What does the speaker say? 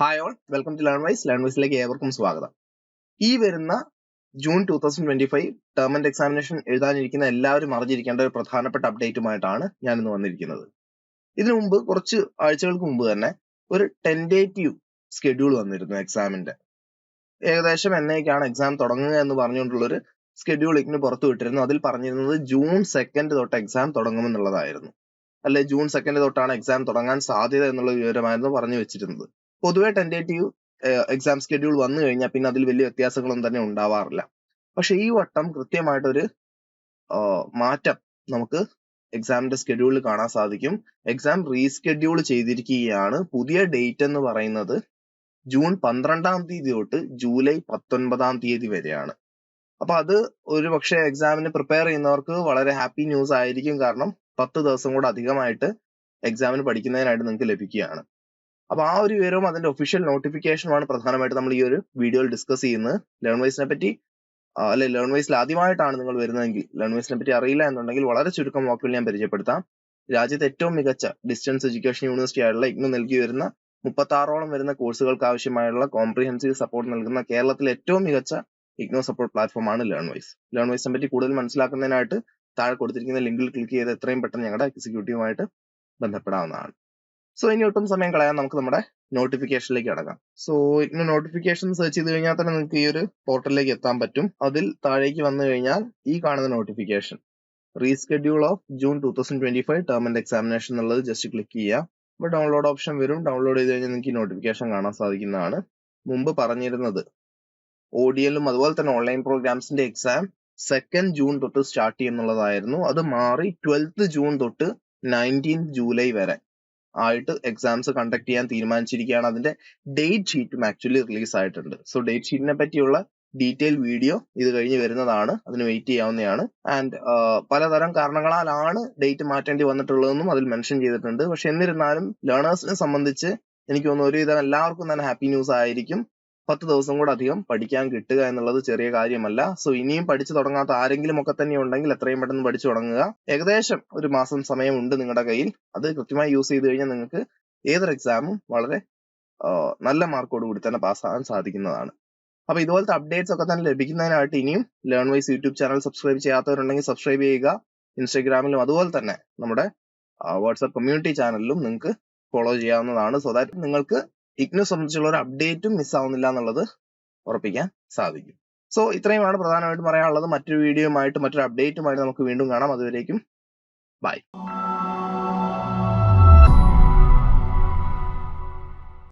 Hi all welcome to learn wise learn വൈസിലേക്ക് ഏവർക്കും സ്വാഗതം. ഈ വരുന്ന June two thousand twenty five term and examination എഴുതാനിരിക്കുന്ന എല്ലാവരും അറിഞ്ഞിരിക്കേണ്ട ഒരു പ്രധാനപ്പെട്ട അപ്ഡേറ്റുമായിട്ടാണ് ഞാൻ ഇന്ന് വന്നിരിക്കുന്നത്. ഇതിനു മുമ്പ് കുറച്ച് ആഴ്ചകൾക്ക് മുമ്പ് തന്നെ ഒരു ടെൻഡേറ്റീവ് സ്കെഡ്യൂൾ വന്നിരുന്നു എക്സാമിന്റെ ഏകദേശം എന്നേക്കാണ് എക്സാം തുടങ്ങുക എന്ന് പറഞ്ഞുകൊണ്ടുള്ളൊരു സ്കെഡ്യൂൾ ഇതിന് പുറത്തു വിട്ടിരുന്നു. അതിൽ പറഞ്ഞിരുന്നത് ജൂൺ സെക്കൻഡ് തൊട്ട് എക്സാം തുടങ്ങുമെന്നുള്ളതായിരുന്നു. അല്ലെ? ജൂൺ സെക്കൻഡ് തൊട്ടാണ് എക്സാം തുടങ്ങാൻ സാധ്യത എന്നുള്ള വിവരമായിരുന്നു പറഞ്ഞു വെച്ചിരുന്നത്. പൊതുവെ ടെന്റേറ്റീവ് എക്സാം സ്കെഡ്യൂൾ വന്നു കഴിഞ്ഞാൽ പിന്നെ അതിൽ വലിയ വ്യത്യാസങ്ങളൊന്നും തന്നെ ഉണ്ടാവാറില്ല. പക്ഷെ ഈ വട്ടം കൃത്യമായിട്ടൊരു മാറ്റം നമുക്ക് എക്സാമിന്റെ സ്കെഡ്യൂളിൽ കാണാൻ സാധിക്കും. എക്സാം റീസ്കെഡ്യൂൾ ചെയ്തിരിക്കുകയാണ്. പുതിയ ഡേറ്റ് എന്ന് പറയുന്നത് ജൂൺ പന്ത്രണ്ടാം തീയതി തൊട്ട് ജൂലൈ പത്തൊൻപതാം തീയതി വരെയാണ്. അപ്പൊ അത് ഒരു പക്ഷേ എക്സാമിന് പ്രിപ്പയർ ചെയ്യുന്നവർക്ക് വളരെ ഹാപ്പി ന്യൂസ് ആയിരിക്കും. കാരണം പത്ത് ദിവസം കൂടെ അധികമായിട്ട് എക്സാമിന് പഠിക്കുന്നതിനായിട്ട് നിങ്ങൾക്ക് ലഭിക്കുകയാണ്. അപ്പൊ ആ ഒരു വിവരവും അതിന്റെ ഒഫീഷ്യൽ നോട്ടിഫിക്കേഷനുമാണ് പ്രധാനമായിട്ട് നമ്മൾ ഈ ഒരു വീഡിയോയിൽ ഡിസ്കസ് ചെയ്യുന്നത്. ലേൺ വൈസിനെ പറ്റി അല്ലെ ലേൺ വൈസിൽ ആദ്യമായിട്ടാണ് നിങ്ങൾ വരുന്നതെങ്കിൽ ലേൺ വൈസിനെ പറ്റി അറിയില്ല എന്നുണ്ടെങ്കിൽ വളരെ ചുരുക്കം വാക്കുകൾ ഞാൻ പരിചയപ്പെടുത്താം. രാജ്യത്തെ ഏറ്റവും മികച്ച ഡിസ്റ്റൻസ് എഡ്യൂക്കേഷൻ യൂണിവേഴ്സിറ്റി ആയിട്ടുള്ള ഇഗ്നു നൽകി വരുന്ന മുപ്പത്തി ആറോളം വരുന്ന കോഴ്സുകൾക്ക് ആവശ്യമായുള്ള കോംപ്രിഹെൻസീവ് സപ്പോർട്ട് നൽകുന്ന കേരളത്തിലെ ഏറ്റവും മികച്ച ഇഗ്നോ സപ്പോർട്ട് പ്ലാറ്റ്ഫോമാണ് ലേൺ വൈസ് ലേൺ വൈസിനെ പറ്റി കൂടുതൽ മനസ്സിലാക്കുന്നതിനായിട്ട് താഴെ കൊടുത്തിരിക്കുന്ന ലിങ്കിൽ ക്ലിക്ക് ചെയ്ത് എത്രയും പെട്ടെന്ന് ഞങ്ങളുടെ എക്സിക്യൂട്ടീവുമായിട്ട് ബന്ധപ്പെടാവുന്നതാണ്. സോ ഇനി ഒട്ടും സമയം കളയാൻ നമുക്ക് നമ്മുടെ നോട്ടിഫിക്കേഷനിലേക്ക് അടങ്ങാം സോ ഇന്ന് നോട്ടിഫിക്കേഷൻ സെർച്ച് ചെയ്ത് കഴിഞ്ഞാൽ തന്നെ നിങ്ങൾക്ക് ഈ ഒരു പോർട്ടലിലേക്ക് എത്താൻ പറ്റും. അതിൽ താഴേക്ക് വന്നു കഴിഞ്ഞാൽ ഈ കാണുന്ന notification reschedule of June two thousand twenty five term and examination എന്നുള്ളത് ജസ്റ്റ് ക്ലിക്ക് ചെയ്യുക. അപ്പോൾ ഡൗൺലോഡ് ഓപ്ഷൻ വരും. ഡൗൺലോഡ് ചെയ്ത് കഴിഞ്ഞാൽ നിങ്ങൾക്ക് ഈ നോട്ടിഫിക്കേഷൻ കാണാൻ സാധിക്കുന്നതാണ്. മുമ്പ് പറഞ്ഞിരുന്നത് ഓഡിയലും അതുപോലെ തന്നെ ഓൺലൈൻ പ്രോഗ്രാംസിന്റെ എക്സാം സെക്കൻഡ് ജൂൺ തൊട്ട് സ്റ്റാർട്ട് ചെയ്യുന്നുള്ളതായിരുന്നു. അത് മാറി ട്വൽത്ത് ജൂൺ തൊട്ട് നയന്റീൻ ജൂലൈ വരെ. ആയിട്ട് എക്സാംസ് കണ്ടക്ട് ചെയ്യാൻ തീരുമാനിച്ചിരിക്കുകയാണ്. അതിന്റെ ഡേറ്റ് ഷീറ്റും ആക്ച്വലി റിലീസ് ആയിട്ടുണ്ട്. സോ ഡേറ്റ് ഷീറ്റിനെ പറ്റിയുള്ള ഡീറ്റെയിൽ വീഡിയോ ഇത് കഴിഞ്ഞ് വരുന്നതാണ്. അതിന് വെയിറ്റ് ചെയ്യാവുന്നതാണ്. ആൻഡ് പലതരം കാരണങ്ങളാലാണ് ഡേറ്റ് മാറ്റേണ്ടി വന്നിട്ടുള്ളതെന്നും അതിൽ മെൻഷൻ ചെയ്തിട്ടുണ്ട്. പക്ഷെ എന്നിരുന്നാലും ലേണേഴ്സിനെ സംബന്ധിച്ച് എനിക്ക് തോന്നുന്നു ഒരുവിധം എല്ലാവർക്കും തന്നെ ഹാപ്പി ന്യൂസ് ആയിരിക്കും. പത്ത് ദിവസം കൂടെ അധികം പഠിക്കാൻ കിട്ടുക എന്നുള്ളത് ചെറിയ കാര്യമല്ല. സോ ഇനിയും പഠിച്ചു തുടങ്ങാത്ത ആരെങ്കിലും ഒക്കെ തന്നെ ഉണ്ടെങ്കിൽ എത്രയും പെട്ടെന്ന് പഠിച്ചു തുടങ്ങുക. ഏകദേശം ഒരു മാസം സമയമുണ്ട് നിങ്ങളുടെ കയ്യിൽ. അത് കൃത്യമായി യൂസ് ചെയ്ത് കഴിഞ്ഞാൽ നിങ്ങൾക്ക് ഏതൊരു എക്സാമും വളരെ നല്ല മാർക്കോട് കൂടി തന്നെ പാസ്സാകാൻ സാധിക്കുന്നതാണ്. അപ്പൊ ഇതുപോലത്തെ അപ്ഡേറ്റ്സ് ഒക്കെ തന്നെ ലഭിക്കുന്നതിനായിട്ട് ഇനിയും learn wise YouTube channel subscribe ചെയ്യാത്തവരുണ്ടെങ്കിൽ സബ്സ്ക്രൈബ് ചെയ്യുക. ഇൻസ്റ്റാഗ്രാമിലും അതുപോലെ തന്നെ നമ്മുടെ വാട്സ്ആപ്പ് കമ്മ്യൂണിറ്റി ചാനലിലും നിങ്ങൾക്ക് ഫോളോ ചെയ്യാവുന്നതാണ്. സോ ദാറ്റ് നിങ്ങൾക്ക് ഇഗ്നു സംബന്ധിച്ചുള്ള ഒരു അപ്ഡേറ്റും മിസ് ആവുന്നില്ല എന്നുള്ളത് ഉറപ്പിക്കാൻ സാധിക്കും. സോ ഇത്രയുമാണ് പ്രധാനമായിട്ടും പറയാനുള്ളത്. മറ്റൊരു വീഡിയോയുമായിട്ട് മറ്റൊരു അപ്ഡേറ്റുമായിട്ട് നമുക്ക് വീണ്ടും കാണാം. അതുവരേക്കും ബൈ